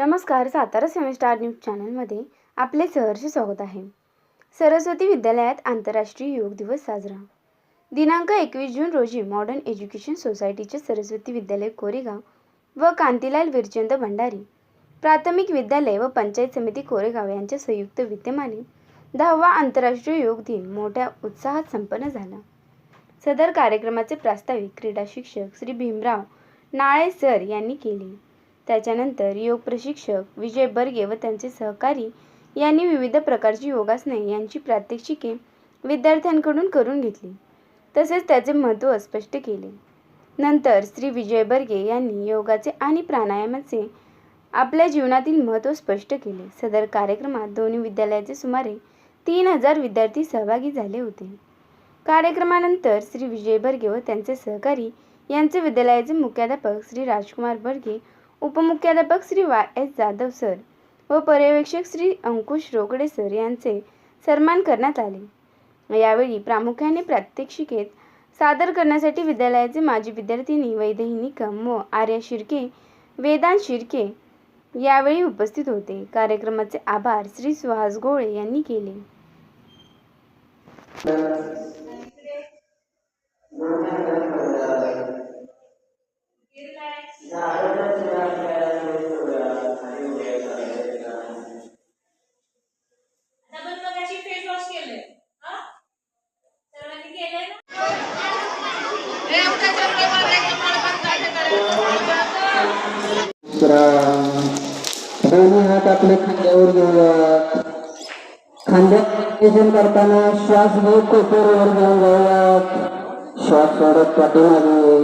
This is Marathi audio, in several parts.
नमस्कार सातारा सेमिस्टार न्यूज चॅनलमध्ये आपले सहर्ष स्वागत आहे. सरस्वती विद्यालयात आंतरराष्ट्रीय योग दिवस साजरा. दिनांक एकवीस जून रोजी मॉडर्न एज्युकेशन सोसायटीचे सरस्वती विद्यालय कोरेगाव व कांतीलाल विरचंद भंडारी प्राथमिक विद्यालय व पंचायत समिती कोरेगाव यांच्या संयुक्त विद्यमाने दहावा आंतरराष्ट्रीय योग दिन मोठ्या उत्साहात संपन्न झाला. सदर कार्यक्रमाचे प्रास्ताविक क्रीडा शिक्षक श्री भीमराव नाळे सर यांनी केले. त्याच्यानंतर योग प्रशिक्षक विजय बर्गे व त्यांचे सहकारी यांनी विविध प्रकारची योगासने यांची प्रात्यक्षिके विद्यार्थ्यांकडून करून घेतली. तसेच त्याचे महत्त्व स्पष्ट केले. नंतर श्री विजय बर्गे यांनी योगाचे आणि प्राणायामाचे आपल्या जीवनातील महत्त्व स्पष्ट केले. सदर कार्यक्रमात दोन्ही विद्यालयाचे सुमारे तीन हजार विद्यार्थी सहभागी झाले होते. कार्यक्रमानंतर श्री विजय बर्गे व त्यांचे सहकारी यांचे विद्यालयाचे मुख्याध्यापक Shri Rajkumar Barge उपमुख्याध्यापक Shri Y S Jadhav sir व पर्यवेक्षक श्री अंकुश रोकडे सर यांचे सन्मान करण्यात आले. यावेळी प्रामुख्याने प्रात्यक्षिकेत सादर करण्यासाठी विद्यालयाचे माजी विद्यार्थिनी वैदेही निकम व आर्या शिर्के वेदांत शिर्के यावेळी उपस्थित होते. कार्यक्रमाचे आभार श्री सुहास गोळे यांनी केले. दोन्ही हात आपले खांद्यावर घेऊयात करताना श्वास घेऊन कोपऱ्यावर घेऊन जाऊयात श्वास सोडत पाठीमागे.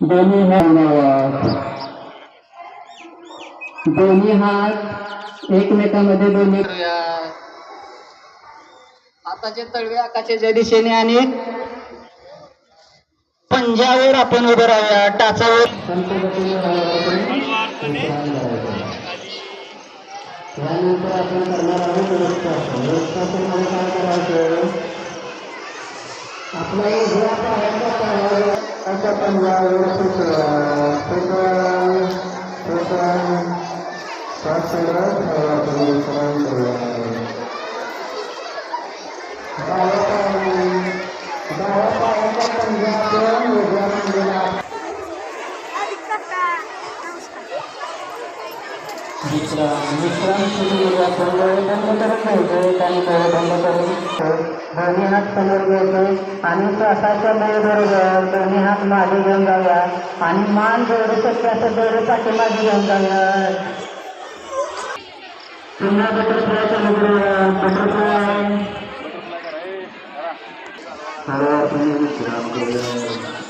दोन्ही हात दोन्ही हात एकमेकांमध्ये दोन्ही. हाताचे तळवे आकाशाच्या दिशेने आणि पंजावर आपण उभं राहूया टाचावर त्यानंतर आपण करणार आहोत वृक्षासन वृक्षासनमध्ये काय करायचं आपला उजव्या पायाच्या पायावर अशा पंजावर सुचवा सुचवा सुचवा श्वास विश्राम विश्राम सुरू आपण डोळे बंद करून घ्यायचे काही डोळे बंद करून दोन्ही हात समोर घ्यायचे आणि श्वासाच्या बरोबर दोन्ही हात मागे घेऊन जाऊया. आणि मान जेवढे शक्य असेल तेवढे पाठीमागे घेऊन जाऊया. पुन्हा बटरफ्लाय. चालू करूया बटरफ्लाय विश्राम करूया